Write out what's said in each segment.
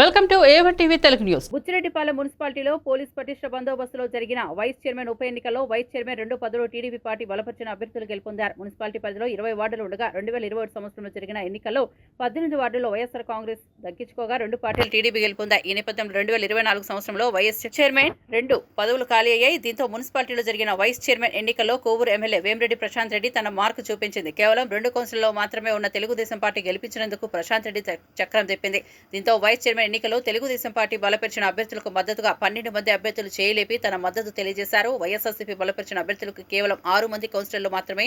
Welcome to A one TV Telugu news. Buchireddypalem మున్సిపాలిటీలో police పటిష్ట బందోబస్తులో జరిగిన వైస్ చైర్మన్ ఉప ఎన్నికల్లో వైస్ చైర్మన్ రెండు పదవులు టీడీపీ పార్టీ బలపరిచిన అభ్యర్థులు గెలుపొందారు. మున్సిపాలిటీ పరిధిలో ఇరవై వార్డులు ఉండగా రెండు వేల ఇరవై సంవత్సరంలో జరిగిన ఎన్నికల్లో పద్దెనిమిది వార్డుల్లో వైఎస్ఆర్ కాంగ్రెస్ దక్కించుకోగా రెండు పార్టీలు టీడీపీ గెలుపొందాయి. ఈ నేపథ్యంలో రెండు వేల ఇరవై నాలుగు సంవత్సరంలో వైఎస్ చైర్మన్ రెండు పదవులు ఖాళీ అయ్యాయి. దీంతో మున్సిపాలిటీలో జరిగిన వైస్ చైర్మన్ ఎన్నికల్లో కోవూరు ఎమ్మెల్యే వేమిరెడ్డి ప్రశాంత్ రెడ్డి తన మార్కు చూపించింది. కేవలం రెండు కౌన్సిల్లో మాత్రమే ఉన్న తెలుగుదేశం పార్టీ గెలిపించినందుకు ప్రశాంత్ రెడ్డి చక్రం తిప్పింది. దీంతో వైస్ చైర్మన్ ఎన్నికల్లో తెలుగుదేశం పార్టీ బలపరిచిన అభ్యర్థులకు మద్దతుగా పన్నెండు మంది అభ్యర్థులు చేయలేపి తన మద్దతు తెలియజేశారు. వైఎస్ఆర్సీపీ బలపరిచిన అభ్యర్థులకు కేవలం ఆరు మంది కౌన్సిలర్లు మాత్రమే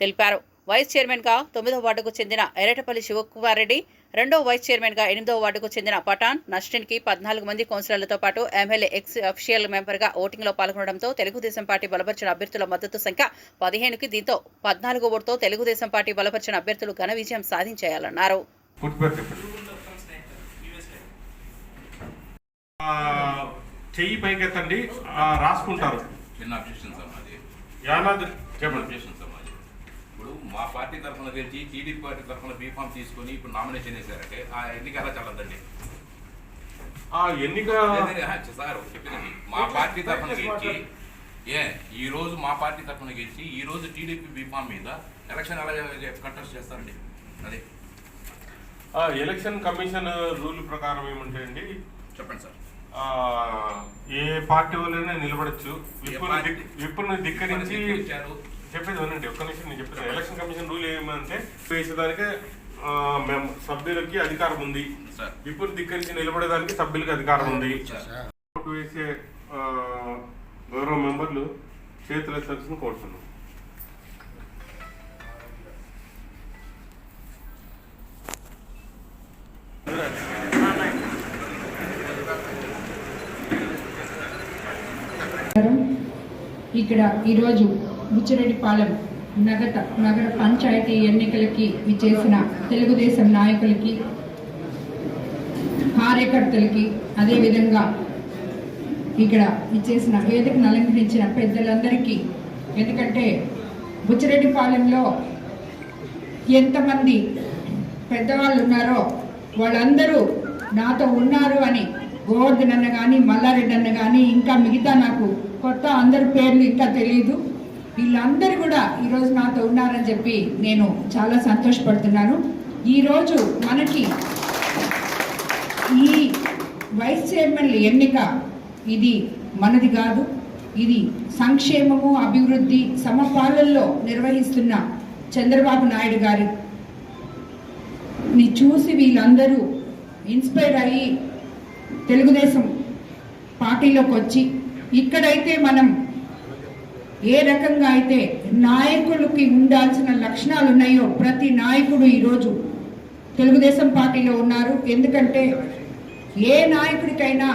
తెలిపారు. వైస్ చైర్మన్గా తొమ్మిదో వార్డుకు చెందిన ఎరటపల్లి శివకుమార్ రెడ్డి రెండో వైస్ చైర్మన్గా ఎనిమిదో వార్డుకు చెందిన పఠాన్ నస్టిన్కి పద్నాలుగు మంది కౌన్సిలర్లతో పాటు ఎమ్మెల్యే ఎక్స్ అఫీషియల్ మెంబర్గా ఓటింగ్లో పాల్గొనడంతో తెలుగుదేశం పార్టీ బలపరిచిన అభ్యర్థుల మద్దతు సంఖ్య పదిహేనుకి దీంతో పద్నాలుగు ఓటుతో తెలుగుదేశం పార్టీ బలపరిచిన అభ్యర్థులు ఘన విజయం సాధించేయాలన్నారు పుట్టు పేరు చెప్పండి ఆ, చెయ్యి పైకెత్తండి. ఆ, రాసుకుంటారు. చిన్న అబ్జెక్షన్ సార్ మాది యానాద్రి చెప్పండి. అబ్జెక్షన్ సార్ మాది ఇప్పుడు మా పార్టీ తరఫున గెలిచి టీడీపీ పార్టీ తరఫున బీఫామ్ తీసుకొని ఇప్పుడు నామినేషన్ చేశారంటే ఆ ఎన్నిక ఎలా చల్లదండి. ఆ ఎన్నిక సార్ చెప్పింది మా పార్టీ తరఫున గెలిచి ఏ ఈ రోజు మా పార్టీ తరఫున గెలిచి ఈ రోజు టీడీపీ బీఫామ్ మీద ఎలక్షన్ ఎలా కంటెస్ట్ చేస్తారండి? అది. ఎలక్షన్ కమిషన్ రూల్ ప్రకారం ఏమంటాయండి? చెప్పండి సార్. ఏ పార్టీ వాళ్ళైనా నిలబడచ్చు. విప్పును విప్పును ధిక్కరించి చెప్పేది వినండి ఒక్క నిమిషం నేను చెప్పేది ఎలక్షన్ కమిషన్ రూల్ ఏమంటే వేసేదానికి మేము సభ్యులకి అధికారం ఉంది. విప్పును ధిక్కరించి నిలబడేదానికి సభ్యులకి అధికారం ఉంది. ఓటు వేసే గౌరవ మెంబర్లు చేతులు కోరుతున్నాం. ఇక్కడ ఈరోజు బుచ్చిరెడ్డిపాలెం నగర నగర పంచాయతీ ఎన్నికలకి విచ్చేసిన తెలుగుదేశం నాయకులకి కార్యకర్తలకి అదేవిధంగా ఇక్కడ విచ్చేసిన వేదికను అలంకరించిన పెద్దలందరికీ ఎందుకంటే బుచ్చిరెడ్డిపాలెంలో ఎంతమంది పెద్దవాళ్ళు ఉన్నారో వాళ్ళందరూ నాతో ఉన్నారు అని గోవర్ధన్ అన్న కానీ మల్లారెడ్డి అన్న కానీ ఇంకా మిగతా నాకు కొత్త అందరి పేర్లు ఇంకా తెలియదు వీళ్ళందరూ కూడా ఈరోజు నాతో ఉన్నారని చెప్పి నేను చాలా సంతోషపడుతున్నాను. ఈరోజు మనకి ఈ వైస్ చైర్మన్ల ఎన్నిక ఇది మనది కాదు. ఇది సంక్షేమము అభివృద్ధి సమపాలనలో నిర్వహిస్తున్న చంద్రబాబు నాయుడు గారిని చూసి వీళ్ళందరూ ఇన్స్పైర్ అయ్యి తెలుగుదేశం పార్టీలోకి వచ్చి ఇక్కడైతే మనం ఏ రకంగా అయితే నాయకులకి ఉండాల్సిన లక్షణాలు ఉన్నాయో ప్రతి నాయకుడు ఈరోజు తెలుగుదేశం పార్టీలో ఉన్నారు. ఎందుకంటే ఏ నాయకుడికైనా